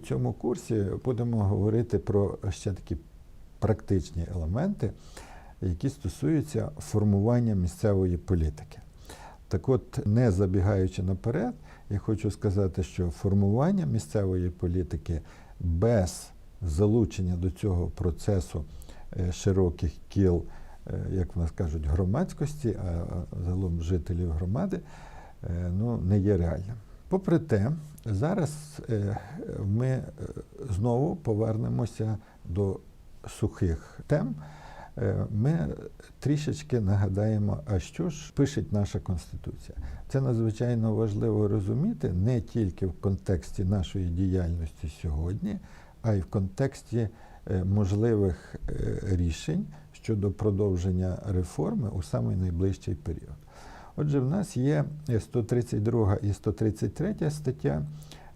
цьому курсі будемо говорити про ще такі практичні елементи, які стосуються формування місцевої політики. Так от, не забігаючи наперед, я хочу сказати, що формування місцевої політики без залучення до цього процесу е, широких кіл, е, як в нас кажуть, громадськості, а а загалом жителів громади, е, ну, не є реальним. Попри те, зараз е, ми е, знову повернемося до сухих тем. Е, Ми трішечки нагадаємо, а що ж пише наша Конституція. Це надзвичайно важливо розуміти не тільки в контексті нашої діяльності сьогодні, а й в контексті можливих рішень щодо продовження реформи у самий найближчий період. Отже, в нас є 132 і 133 стаття,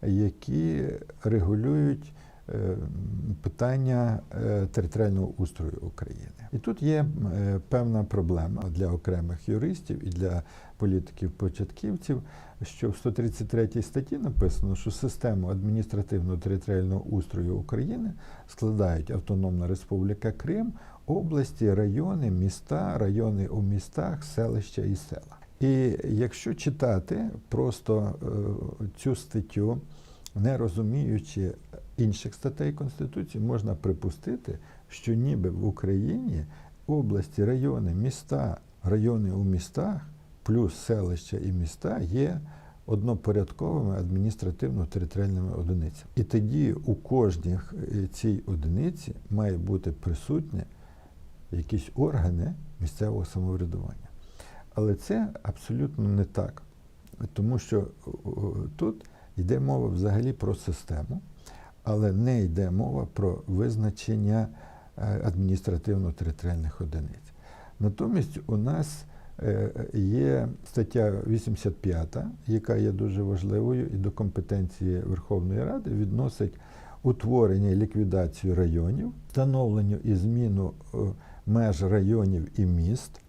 які регулюють е, питання е, територіального устрою України. І тут є е, певна проблема для окремих юристів і для політиків-початківців, що в 133 статті написано, що систему адміністративно-територіального устрою України складають Автономна Республіка Крим, області, райони, міста, райони у містах, селища і села. І якщо читати просто е, цю статтю, не розуміючи інших статей Конституції, можна припустити, що ніби в Україні області, райони, міста, райони у містах, плюс селища і міста є однопорядковими адміністративно-територіальними одиницями. І тоді у кожній е, цій одиниці має бути присутні якісь органи місцевого самоврядування. Але це абсолютно не так, тому що тут йде мова взагалі про систему, але не йде мова про визначення е, адміністративно-територіальних одиниць. Натомість у нас е, є стаття 85, яка є дуже важливою і до компетенції Верховної Ради відносить утворення і ліквідацію районів, встановленню і зміну е, меж районів і міст,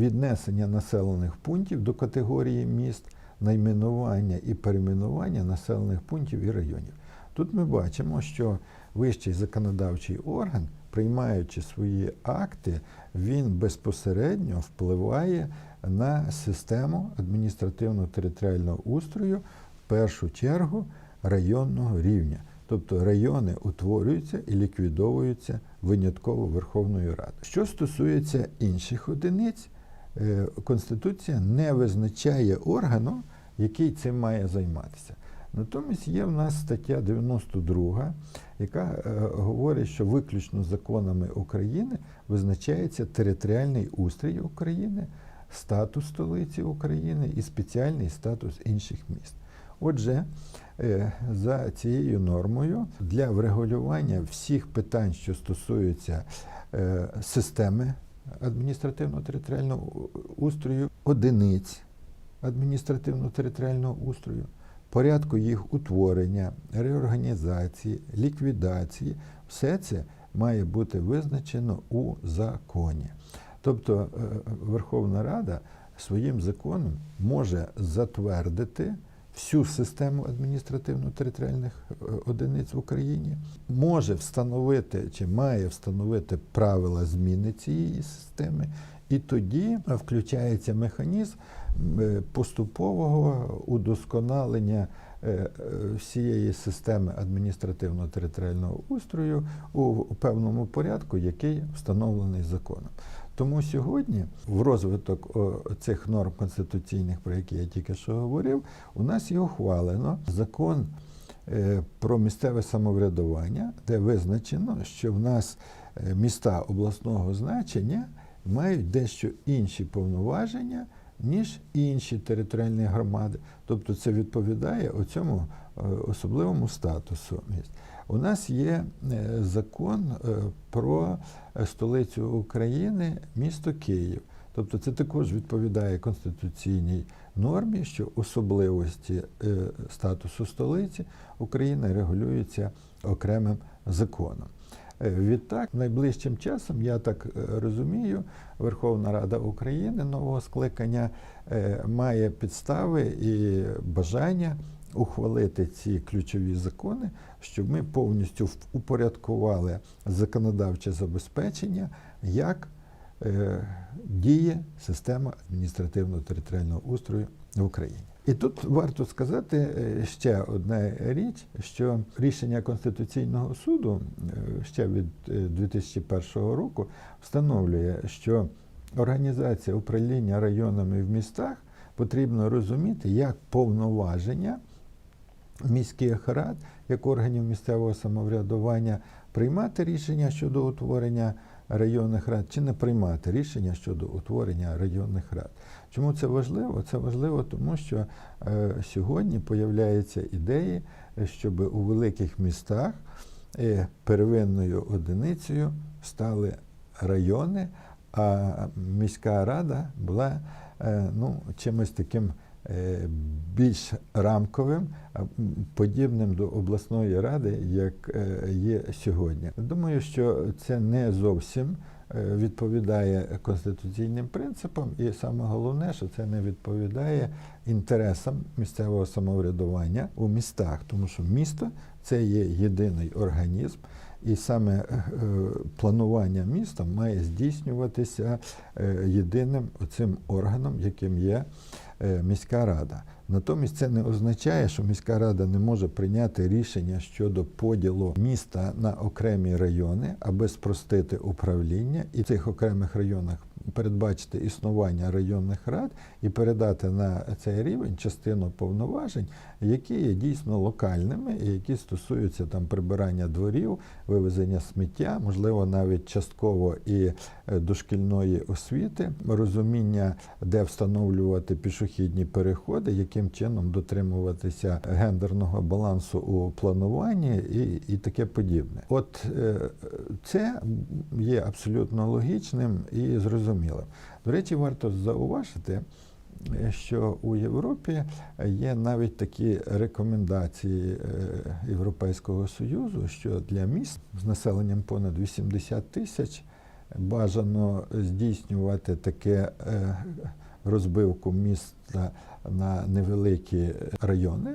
віднесення населених пунктів до категорії міст, найменування і перейменування населених пунктів і районів. Тут ми бачимо, що вищий законодавчий орган, приймаючи свої акти, він безпосередньо впливає на систему адміністративно-територіального устрою, в першу чергу районного рівня. Тобто райони утворюються і ліквідовуються винятково Верховною Радою. Що стосується інших одиниць, Конституція не визначає органу, який цим має займатися. Натомість є в нас стаття 92, яка е, говорить, що виключно законами України визначається територіальний устрій України, статус столиці України і спеціальний статус інших міст. Отже, е, за цією нормою для врегулювання всіх питань, що стосуються е, системи адміністративно-територіального устрою, одиниць адміністративно-територіального устрою, порядку їх утворення, реорганізації, ліквідації, все це має бути визначено у законі. Тобто е, Верховна Рада своїм законом може затвердити всю систему адміністративно-територіальних е, одиниць в Україні, може встановити чи має встановити правила зміни цієї системи, і тоді включається механізм е, поступового удосконалення е, всієї системи адміністративно-територіального устрою у певному порядку, який встановлений законом. Тому сьогодні в розвиток цих норм конституційних, про які я тільки що говорив, у нас є ухвалено закон е, про місцеве самоврядування, де визначено, що в нас е, міста обласного значення мають дещо інші повноваження, ніж інші територіальні громади. Тобто це відповідає оцьому е, особливому статусу міст. У нас є е, закон е, про столицю України, місто Київ. Тобто це також відповідає конституційній нормі, що особливості е, статусу столиці України регулюються окремим законом. Е, Відтак, найближчим часом, я так е, розумію, Верховна Рада України нового скликання е, має підстави і бажання ухвалити ці ключові закони, щоб ми повністю упорядкували законодавче забезпечення, як е, діє система адміністративно-територіального устрою в Україні. І тут варто сказати е, ще одна річ, що рішення Конституційного суду е, ще від е, 2001 року встановлює, що організація управління районами в містах потрібно розуміти як повноваження міських рад, як органів місцевого самоврядування, приймати рішення щодо утворення районних рад чи не приймати рішення щодо утворення районних рад. Чому це важливо? Це важливо, тому що е, сьогодні появляються ідеї, щоб у великих містах е, первинною одиницею стали райони, а міська рада була е, ну, чимось таким більш рамковим, подібним до обласної ради, як е, є сьогодні. Думаю, що це не зовсім е, відповідає конституційним принципам, і саме головне, що це не відповідає інтересам місцевого самоврядування у містах, тому що місто це є єдиний організм. І саме е, е, планування міста має здійснюватися е, єдиним цим органом, яким є е, міська рада. Натомість це не означає, що міська рада не може прийняти рішення щодо поділу міста на окремі райони, аби спростити управління і в цих окремих районах передбачити існування районних рад і передати на цей рівень частину повноважень, які є дійсно локальними і які стосуються там прибирання дворів, вивезення сміття, можливо, навіть частково і е, дошкільної освіти, розуміння, де встановлювати пішохідні переходи, яким чином дотримуватися гендерного балансу у плануванні і, і таке подібне. От е, це є абсолютно логічним і зрозумілим. До речі, варто зауважити, е, що у Європі є навіть такі рекомендації е, Європейського Союзу, що для міст з населенням понад 80 тисяч бажано здійснювати таке е, розбивку міста на невеликі райони,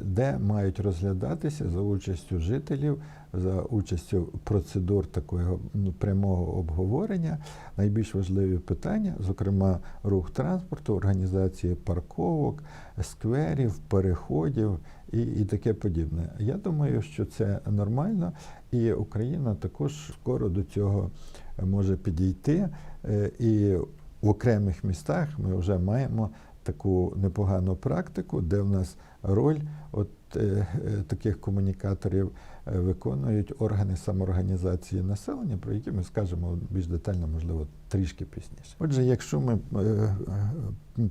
де мають розглядатися за участю жителів, за участю процедур такого ну, прямого обговорення найбільш важливі питання, зокрема рух транспорту, організації парковок, скверів, переходів і, і таке подібне. Я думаю, що це нормально, і Україна також скоро до цього може підійти. Е, І в окремих містах ми вже маємо таку непогану практику, де в нас роль от е, е, таких комунікаторів е, виконують органи самоорганізації населення, про які ми скажемо більш детально, можливо, трішки пізніше. Отже, якщо ми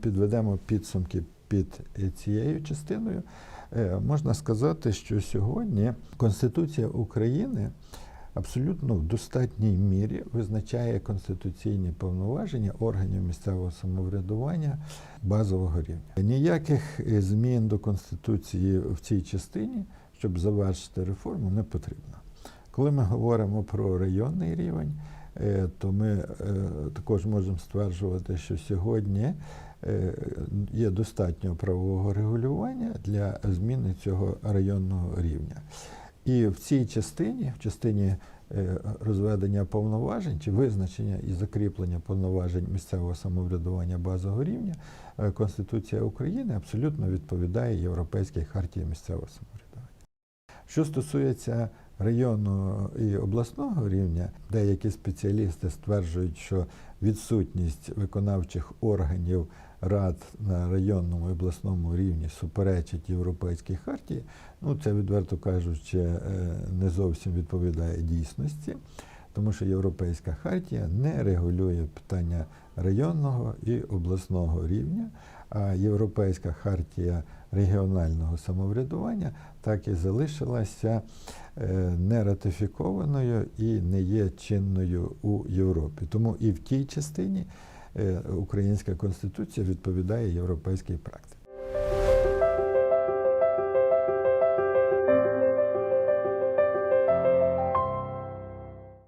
підведемо підсумки під цією частиною, можна сказати, що сьогодні Конституція України абсолютно в достатній мірі визначає конституційні повноваження органів місцевого самоврядування базового рівня. Ніяких е, змін до Конституції в цій частині, щоб завершити реформу, не потрібно. Коли ми говоримо про районний рівень, е, то ми е, також можемо стверджувати, що сьогодні є достатньо правового регулювання для зміни цього районного рівня. І в цій частині, в частині е, розведення повноважень чи визначення і закріплення повноважень місцевого самоврядування базового рівня, е, Конституція України абсолютно відповідає Європейській хартії місцевого самоврядування. Що стосується районного і обласного рівня, деякі спеціалісти стверджують, що відсутність виконавчих органів рад на районному і обласному рівні суперечить Європейській хартії. Ну, це, відверто кажучи, е, не зовсім відповідає дійсності, тому що Європейська хартія не регулює питання районного і обласного рівня, а Європейська хартія регіонального самоврядування так і залишилася е, не ратифікованою і не є чинною у Європі. Тому і в тій частині українська конституція відповідає європейській практиці.